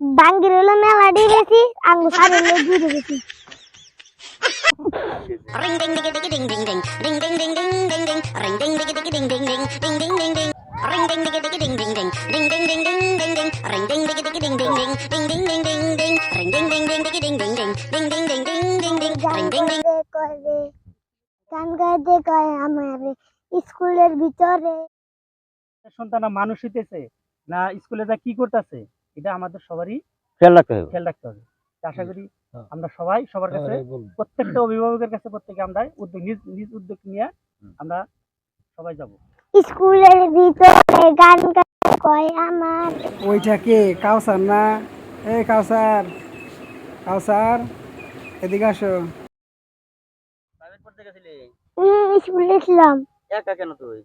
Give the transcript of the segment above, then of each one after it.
ডাঙ্গির হলো মেলা দিয়ে গেছি আঙ্গু সারে নিয়ে ঘুরে গেছি গান গাইতে কয় আমার স্কুলের ভিতরে সন্তানরা মানুষ হইতেছে না স্কুলে যা কি করতেছে এটা আমাদের সবারই খেয়াল রাখতে হবে। খেয়াল রাখতে হবে। আশা করি। আমরা সবাই সবার কাছে প্রত্যেকটা অভিভাবকের কাছে প্রত্যেকে আমরা উদ্যোগ নিজ নিজ উদ্যোগ নিয়ে আমরা সবাই যাব। স্কুলের ভিতরে গান কয় আমার। ওইটা কে কাউসার না? এই কাউসার কাউসার এদিকে আসো। প্রাইভেট পড়তে গেছিলি? হুম স্কুলে ছিলাম। একা কেন তুই?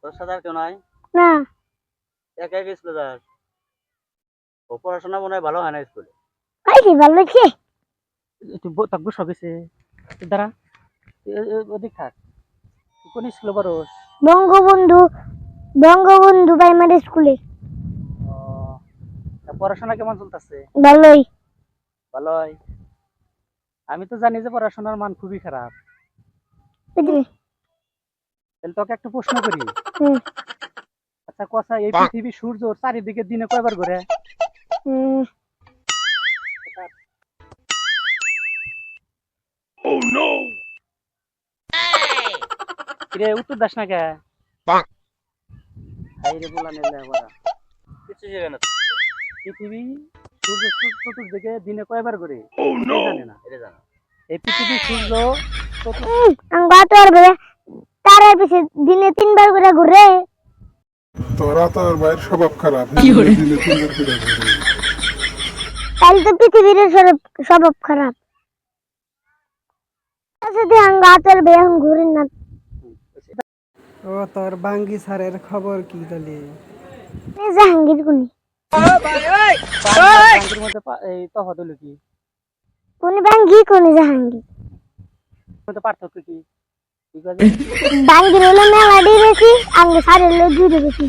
তোর সাথে আর কেউ নাই? না। একা একা স্কুলে যাস ও পড়াশোনা মনে হয় ভালো হয় না স্কুলে। পাইছি ভালো লাগছে তুই ব- তাক গেছে দাঁড়া। তুই এ- এ- ওদিক থাক। কোন স্কুলে পারোস বঙ্গবন্ধু বঙ্গবন্ধু প্রাইমারি স্কুলে। পড়াশোনা কেমন চলতেছে? ভালোই। ভালোই। আমি তো জানি যে পড়াশোনার মান খুবই খারাপ। তাহলে তোকে একটা প্রশ্ন করি। হুম। আচ্ছা কথা এই পৃথিবী সূর্য চারিদিকে দিনে কয়বার ঘুরে? রে উত্তর দাস না কে? হাই রে বলা নেলে আবার কিছু জায়গা না পৃথিবী সূর্য দিনে কয়বার জানে না। এটা জানো এই পৃথিবী সূর্য চতুর- তারের পিছে দিনে তিনবার করে ঘুরে। তোরা তোর ভাইয়ের স্বভাব খারাপ। দিনে তিনবার করে ঘুরে। তাহলে তো পৃথিবীর স্বভাব খারাপ। যদি গত ঘুরি না। ও তোর বাঙ্গি স্যারের খবর কি তাহলে? জাহাঙ্গীর কুনি। বাংলার মধ্যে এই তফাৎ হলো কি কুনি বাঙ্গি কুনি জাহাঙ্গীর মধ্যে পার্থক্য কি বাঙ্গির হলো মেলাডি বেশি আঙ্গু সার হলো জুড়ে বেশি